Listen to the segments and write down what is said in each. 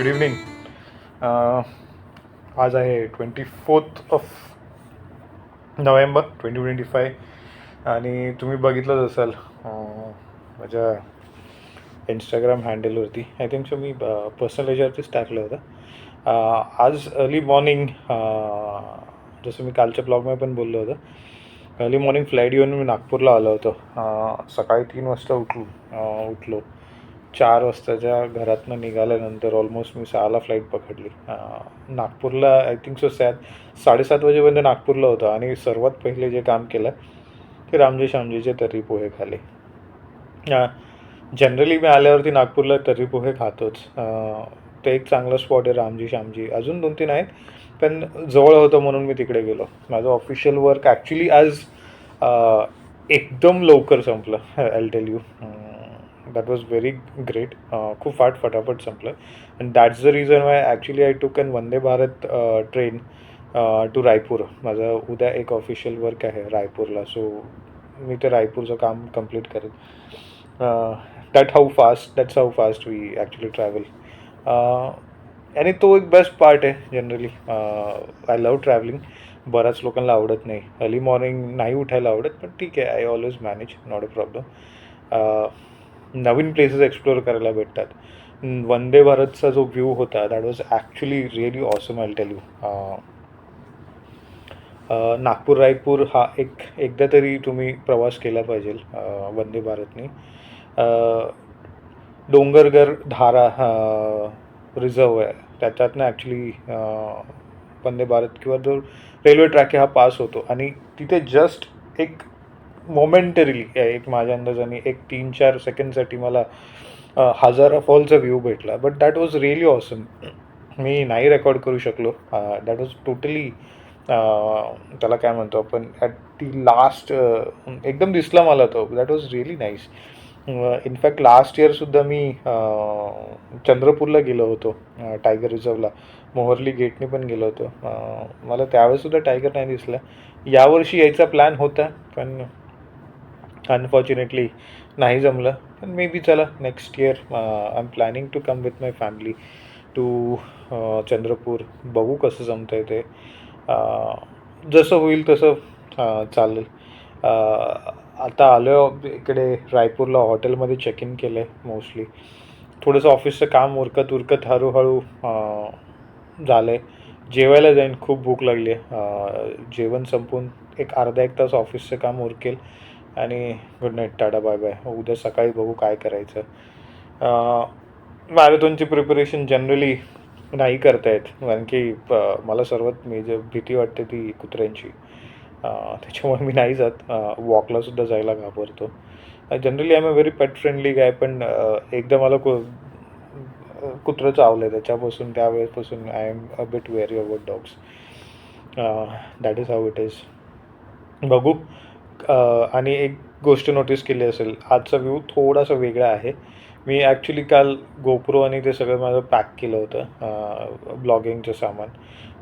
Good evening uh, आज आहे twenty fourth of November twenty twenty five आणि तुम्ही बघितलंच असाल माझ्या इंस्टाग्राम हँडलवरती आय थिंक सो मी पर्सनल याच्यावरतीच टाकलं होतं. आज अर्ली मॉर्निंग जसं मी कालच्या ब्लॉगमध्ये पण बोललो होतं. अर्ली मॉर्निंग फ्लाईट येऊन मी नागपूरला आलो होतो. सकाळी तीन वाजता उठलो उठलो. चार वाजताच्या घरातनं निघाल्यानंतर ऑलमोस्ट मी सहाला फ्लाईट पकडली. नागपूरला आय थिंक सो सॅट साडेसात वाजेपर्यंत नागपूरला होतं आणि सर्वात पहिले जे काम केलं ते रामजी श्यामजीचे तर्री पोहे खाले. जनरली मी आल्यावरती नागपूरला तर्री पोहे खातोच. ते एक चांगलं स्पॉट आहे रामजी श्यामजी अजून दोन तीन आहेत पण जवळ होतं म्हणून मी तिकडे गेलो. माझं ऑफिशियल वर्क ॲक्च्युली आज एकदम लवकर संपलं I tell you that was very great खूप फाट फटाफट संपलं. And that's the reason why actually I took an Vande Bharat train to Raipur माझं उद्या एक ऑफिशियल वर्क आहे रायपूरला. सो मी ते रायपूरचं काम कंप्लीट करेन. That how fast that's how fast we actually travel आणि तो एक बेस्ट पार्ट आहे जनरली आय लव ट्रॅव्हलिंग बऱ्याच लोकांना आवडत नाही. अर्ली मॉर्निंग नाही उठायला आवडत पण ठीक आहे I always manage not a problem Naveen places explore करायला भेटतात. वंदे भारतचा जो व्ह्यू होता that was actually really awesome I tell you Nagpur Raipur हा एक एकदा तरी तुम्ही प्रवास केला पाहिजे वंदे भारतने. डोंगरगर धारा रिझर्व आहे. त्याच्यातनं ॲक्च्युली वंदे भारत किंवा जो रेल्वे ट्रॅक आहे हा पास होतो. आणि तिथे जस्ट एक मोमेंटरीली एक माझ्या अंदाजाने एक तीन चार सेकंडसाठी मला हजारा फॉलचा व्ह्यू भेटला. But that was really awesome मी नाही रेकॉर्ड करू शकलो. दॅट वॉज टोटली त्याला काय म्हणतो आपण ॲट दी लास्ट एकदम दिसला मला तो. That was really nice in fact last इयरसुद्धा मी चंद्रपूरला गेलो होतो. टायगर रिझर्वला मोहरली गेटने पण गेलो होतो. मला त्यावेळेसुद्धा टायगर नाही दिसला. यावर्षी यायचा प्लॅन होता पण अनफॉर्च्युनेटली नाही जमलं. पण मे बी चला next year I am planning to come with my family to Chandrapur. बघू कसं जमतं आहे ते uh, जसं होईल तसं uh, चालेल. Uh, आता आलो इकडे रायपूरला हॉटेलमध्ये चेक इन केलं आहे मोस्टली थोडंसं ऑफिसचं काम उरकत उरकत हळूहळू झालं आहे जेवायला जाईन खूप भूक लागली आहे जेवण संपून एक अर्धा एक तास ऑफिसचं काम उरकेल. आणि good night tata bye bye उद्या सकाळी बघू काय करायचं. मॅरेथॉनची प्रिपरेशन जनरली नाही करता येत कारण की प- मला सर्वात मेजर भीती वाटते ती कुत्र्यांची. त्याच्यामुळे मी नाही जात. वॉकलासुद्धा जायला घाबरतो. Generally I am a very pet friendly guy पण एकदा मला कु कुत्रं चावलं आहे त्याच्यापासून त्यावेळेसपासून I am a bit very about dogs that is how it is बघू. आणि एक गोष्ट नोटीस केली असेल आजचा व्ह्यू थोडासा वेगळा आहे. मी ॲक्च्युली काल गोप्रो आणि ते सगळं माझं पॅक केलं होतं ब्लॉगिंगचं सामान.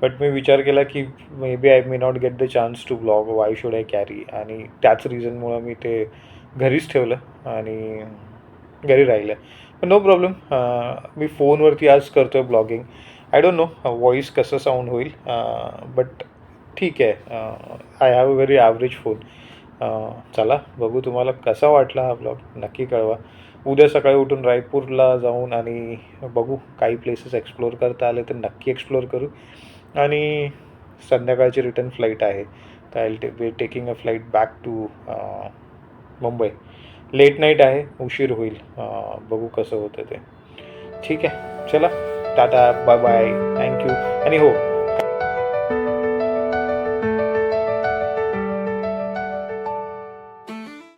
बट मी विचार केला की maybe I may not get the chance to blog why should I carry आणि त्याच रिझनमुळं मी ते घरीच ठेवलं आणि घरी राहिलं. पण नो प्रॉब्लेम मी फोनवरती आज करतो आहे blogging I don't know voice कसं साऊंड होईल बट ठीक आहे. I have a very average phone चला बघू तुम्हाला कसा वाटला हा ब्लॉग नक्की कळवा. उद्या सकाळी उठून रायपूरला जाऊन आणि बघू काही प्लेसेस एक्सप्लोअर करता आले तर नक्की एक्सप्लोअर करू. आणि संध्याकाळची रिटर्न फ्लाईट आहे. तर आय टे be taking a flight back to Mumbai. Late night आहे उशीर होईल. बघू कसं होतं ते. ठीक आहे. चला टाटा बाय बाय थँक्यू आणि हो